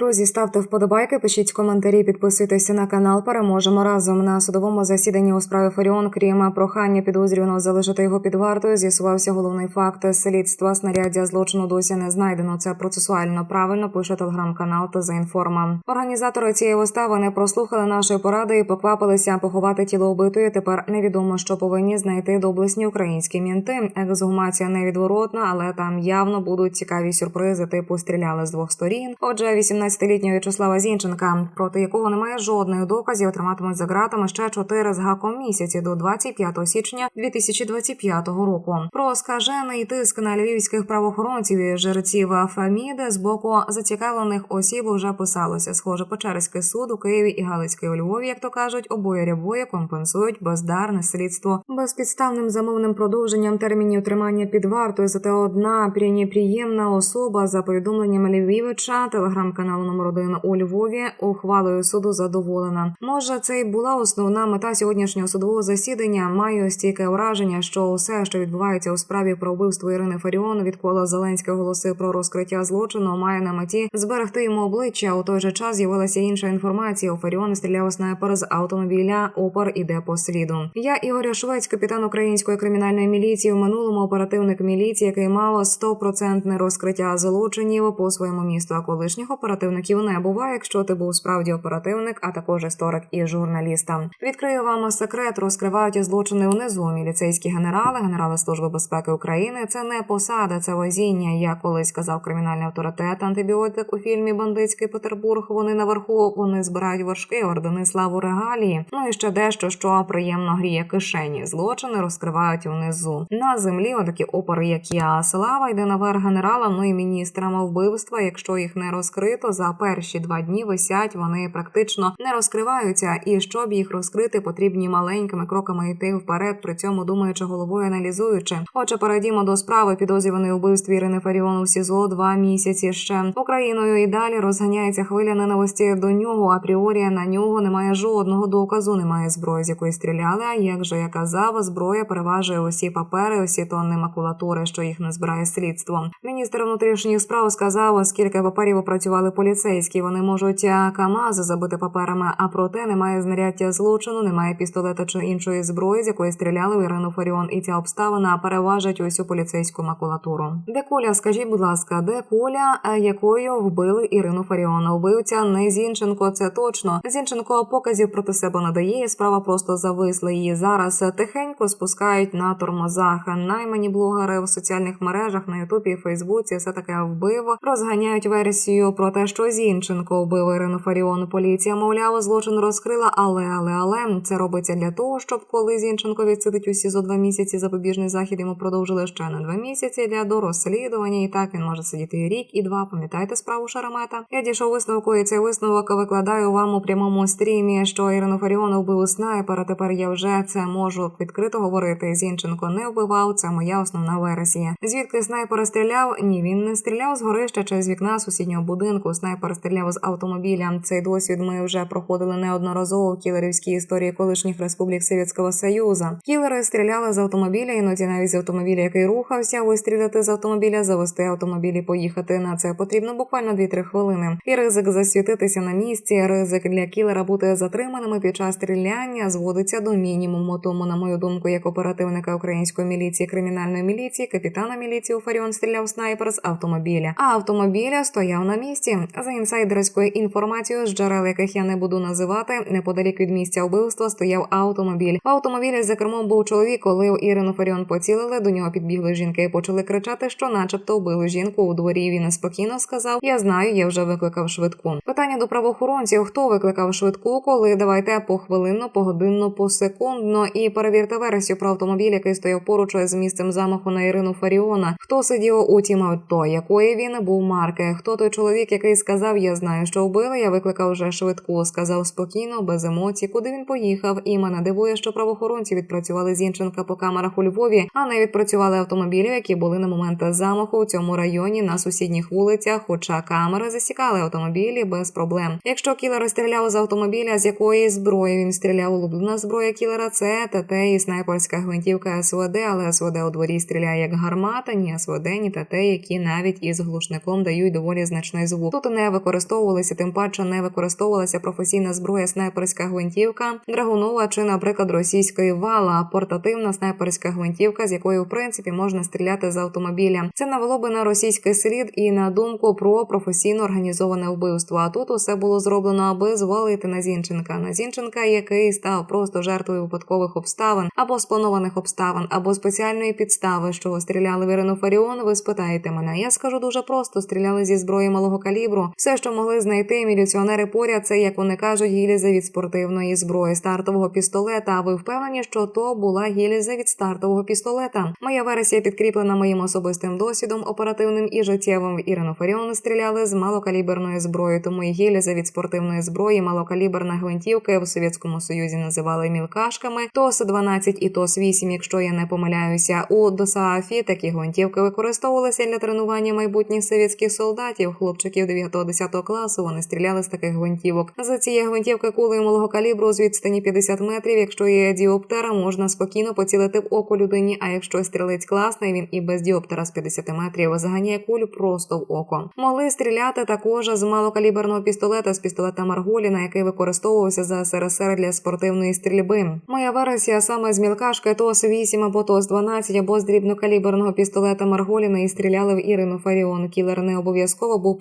Друзі, ставте вподобайки, пишіть коментарі, підписуйтеся на канал. Переможемо разом на судовому засіданні у справі Фаріон. Крім прохання підозрюваного залишити його під вартою, з'ясувався головний факт слідства. Снаряддя злочину досі не знайдено. Це процесуально правильно пише телеграм-канал та за інформа. Організатори цієї вистави не прослухали нашої поради і поквапилися поховати тіло убитої. Тепер невідомо, що повинні знайти доблесні українські мінти. Ексгумація невідворотна, але там явно будуть цікаві сюрпризи. Типу стріляли з двох сторін. Отже, 18-літнього В'ячеслава Зінченка, проти якого немає жодних доказів, триматимуть за ґратами ще 4 з гаком місяці до 25 січня 2025 року. Про скажений тиск на львівських правоохоронців і жерців Фаміди з боку зацікавлених осіб вже писалося. Схоже, Печерський суд у Києві і Галицький у Львові, як то кажуть, обоє рябоє компенсують бездарне слідство безпідставним замовним продовженням термінів тримання під вартою. Зате одна пренеприємна особа за повідомленням Львівича, телеграм-каналу номер 1 у Львові, ухвалою суду задоволена. Може, це й була основна мета сьогоднішнього судового засідання. Маю стійке враження, що усе, що відбувається у справі про вбивство Ірини Фаріон, відколи Зеленський оголосив про розкриття злочину, має на меті зберегти йому обличчя. У той же час з'явилася інша інформація. У Фаріон стріляв снайпер з автомобіля. Опер іде по сліду. Я Ігоря Швець, капітан української кримінальної міліції. В минулому оперативник міліції, який мав 100% розкриття злочинів по своєму місту. А колишніх оперативників не буває, якщо ти був справді оперативник, а також історик і журналіста. Відкрию вам секрет, розкривають злочини унизу. Міліцейські генерали, генерали служби безпеки України. Це не посада, це возіння. Як колись сказав кримінальний авторитет антибіотик у фільмі Бандитський Петербург. Вони наверху вони збирають вершки, ордени славу регалії. Ну і ще дещо, що приємно гріє кишені. Злочини розкривають унизу. На землі отакі опори, як я. Слава йде наверх генералам, ну і міністрам вбивства. Якщо їх не розкрито, за перші два дні висять, вони практично не розкриваються. І щоб їх розкрити, потрібні маленькими кроками йти вперед, при цьому думаючи головою, аналізуючи. Отже, перейдімо до справи підозрюваної у вбивстві Ірини Фаріон у СІЗО два місяці ще Україною і далі розганяється хвиля ненависті до нього. Апріорі на нього немає жодного доказу, немає зброї, з якої стріляли. А як же я казав, зброя переважує усі папери, усі тонни макулатури, що їх не збирає слідство. Міністр внутрішніх справ сказав, скільки паперів опрацювали поліцейські. Вони можуть а, КАМАЗи забити паперами, а проте немає знаряддя злочину, немає пістолета чи іншої зброї, з якої стріляли в Ірину Фаріон. І ця обставина переважить усю поліцейську макулатуру. Де куля, скажіть, будь ласка, де куля, якою вбили Ірину Фаріон? Убивця не Зінченко, це точно. Зінченко показів проти себе надає. Справа просто зависла її зараз. Тихенько спускають на тормозах. Наймані блогери в соціальних мережах на Ютубі Фейсбуці все таке вбив. Розганяють версію про те, що Зінченко вбив Ірину Фаріон. Поліція, мовляв, злочин розкрила, але але але це робиться для того, щоб коли Зінченко відсидить у СІЗО два місяці запобіжний захід, йому продовжили ще на два місяці для дорозслідування. І так він може сидіти і рік і два. Пам'ятаєте справу Шарамета? Я дійшов висновку, і цей висновок викладаю вам у прямому стрімі, що Ірину Фаріон вбив снайпер. а Тепер я вже це можу відкрито говорити. Зінченко не вбивав. Це моя основна версія. Звідки снайпер стріляв? Ні, він не стріляв з горища чи з вікна сусіднього будинку. Снайпер стріляв з автомобіля. Цей досвід ми вже проходили неодноразово в кілерівській історії колишніх республік Совєтського Союзу. Кілери стріляли з автомобіля, іноді навіть з автомобіля, який рухався, вистріляти з автомобіля, завести автомобіль і поїхати. На це потрібно буквально 2-3 хвилини. І ризик засвітитися на місці, ризик для кілера бути затриманими під час стріляння зводиться до мінімуму. Тому, на мою думку, як оперативника української міліції, кримінальної міліції, капітана міліції у Фаріон стріляв снайпер з автомобіля. А автомобіля стояв на місці. За інсайдерською інформацією з джерел, яких я не буду називати, неподалік від місця вбивства стояв автомобіль. В автомобілі за кермом був чоловік. Коли Ірину Фаріон поцілили, до нього підбігли жінки і почали кричати, що, начебто, вбили жінку у дворі. Він спокійно сказав: Я знаю, я вже викликав швидку. Питання до правоохоронців: хто викликав швидку, коли давайте похвилинно, погодинно, посекундно і перевірте версію про автомобіль, який стояв поруч з місцем замаху на Ірину Фаріона. Хто сидів у тім авто, якої він був марки? Хто той чоловік, який сказав: Я знаю, що вбили, я викликав вже швидку. Сказав спокійно, без емоцій, куди він поїхав. І мене дивує, що правоохоронці відпрацювали Зінченка по камерах у Львові, а не відпрацювали автомобілів, які були на момент замаху у цьому районі на сусідніх вулицях. Хоча камери засікали автомобілі без проблем. Якщо кілер стріляв з автомобіля, з якої зброї він стріляв улюблена зброя кілера, це ТТ і снайперська гвинтівка СВД, але СВД у дворі стріляє як гармата, ні СВД, ні ТТ, які навіть із глушником дають доволі значний звук. Тут не використовувалися, тим паче не використовувалася професійна зброя снайперська гвинтівка, драгунова чи, наприклад, російської вала, портативна снайперська гвинтівка, з якої в принципі можна стріляти з автомобіля. Це навело би на російський слід і на думку про професійно організоване вбивство. А тут усе було зроблено, аби звалити на Зінченка. На Зінченка, який став просто жертвою випадкових обставин або спланованих обставин, або спеціальної підстави, що стріляли в Ірину Фаріон. Ви спитаєте мене. Я скажу дуже просто: стріляли зі зброї малого калібру. Все, що могли знайти міліціонери поряд, це як вони кажуть, гільза від спортивної зброї, стартового пістолета. А ви впевнені, що то була гільза від стартового пістолета? Моя версія підкріплена моїм особистим досвідом, оперативним і життєвим. Ірину Фаріон стріляли з малокаліберної зброї, тому і гільза від спортивної зброї, малокаліберна гвинтівка в Совєтському Союзі називали мілкашками. ТОС 12 і ТОС 8, якщо я не помиляюся. У ДОСААФі такі гвинтівки використовувалися для тренування майбутніх совєтських солдатів, хлопчиків 9-10 класу. Вони стріляли з таких гвинтівок. За цієї гвинтівки кулею малого калібру з відстані 50 метрів. Якщо є діоптера, можна спокійно поцілити в око людині. А якщо стрілець класний, він і без діоптера з 50 метрів заганяє кулю просто в око. Могли стріляти також з малокаліберного пістолета з пістолета Марголіна, який використовувався за СРСР для спортивної стрільби. Моя версія саме з мілкашки ТОС 8 або ТОС 12 або з дрібнокаліберного пістолета Марголіна і стріляли в Ірину Фаріон. Кілер не обов'язково був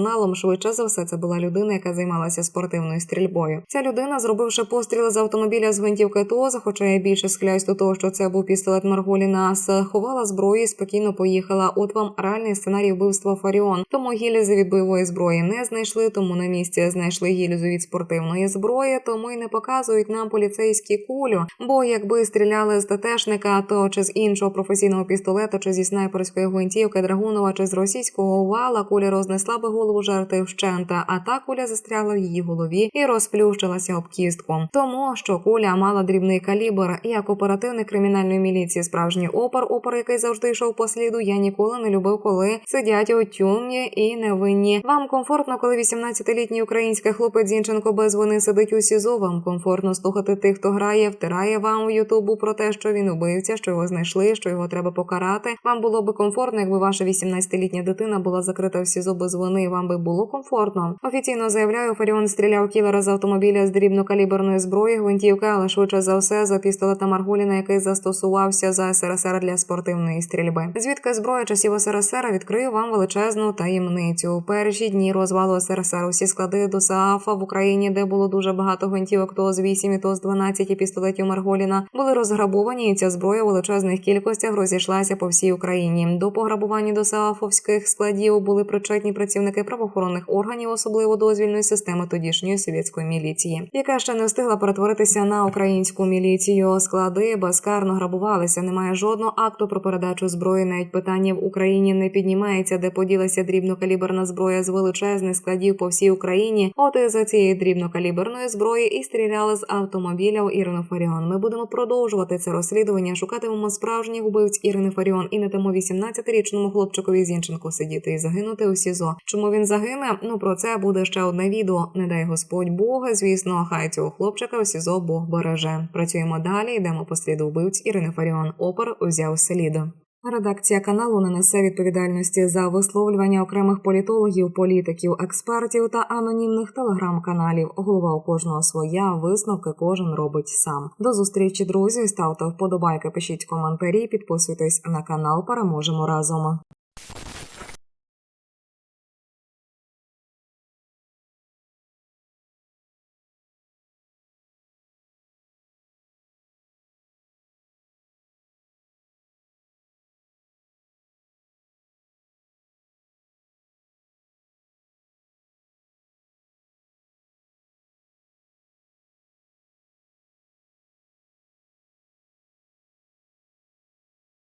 професіоналом. Швидше за все, це була людина, яка займалася спортивною стрільбою. Ця людина, зробивши постріли з автомобіля з гвинтівки ТОЗ, хоча я більше схиляюсь до того, що це був пістолет Марголіна, сховала зброю і спокійно поїхала. От вам реальний сценарій вбивства Фаріон. Тому гільзи від бойової зброї не знайшли, тому на місці знайшли гільзу від спортивної зброї, тому й не показують нам поліцейські кулю. Бо якби стріляли з ТТшника, то чи з іншого професійного пістолета, чи зі снайперської гвинтівки Драгунова, чи з російського вала, куля рознесла би голову жертви вщента, а та куля застрягла в її голові і розплющилася об кістку. Тому що куля мала дрібний калібр, і як оперативник кримінальної міліції, справжній опер, опер, який завжди йшов по сліду, я ніколи не любив, коли сидять у тюрмі і невинні. Вам комфортно, коли 18-літній український хлопець Зінченко без вини сидить у СІЗО. Вам комфортно слухати тих, хто грає, втирає вам у Ютубу про те, що він убивця, що його знайшли, що його треба покарати. Вам було би комфортно, якби ваша 18-літня дитина була закрита в СІЗО без вини. Вам би було комфортно. Офіційно заявляю, Фаріон стріляв кілера з автомобіля з дрібнокаліберної зброї, гвинтівки, але швидше за все за пістолета Маргуліна, який застосувався за СРСР для спортивної стрільби. Звідки зброя часів СРСР відкрию вам величезну таємницю. У перші дні розвалу СРСР усі склади до СААФа в Україні, де було дуже багато гвинтівок, то з 8 і то з 12 пістолетів Марголіна, були розграбовані, і ця зброя у величезних кількостях розійшлася по всій Україні. До пограбування до СААФовських складів були причетні працівники правоохоронних органів, особливо дозвільної системи тодішньої совєтської міліції, яка ще не встигла перетворитися на українську міліцію. Склади безкарно грабувалися. Немає жодного акту про передачу зброї. Навіть питання в Україні не піднімається, де поділася дрібнокаліберна зброя з величезних складів по всій Україні. От і за цієї дрібнокаліберної зброї і стріляли з автомобіля у Ірину Фаріон. Ми будемо продовжувати це розслідування. Шукатимемо справжніх убивць Ірини Фаріон і не дамо 18-річному хлопчикові Зінченку сидіти і загинути у СІЗО. Чому він загине? Ну про це буде ще одне відео. Не дай Господь Бог. Звісно, хай цього хлопчика у СІЗО Бог береже. Працюємо далі. Йдемо по сліду вбивць Ірини Фаріон. Опер узяв слід. Редакція каналу не несе відповідальності за висловлювання окремих політологів, політиків, експертів та анонімних телеграм-каналів. Голова у кожного своя висновки кожен робить сам. До зустрічі, друзі. Ставте вподобайки, пишіть коментарі, підписуйтесь на канал. Переможемо разом.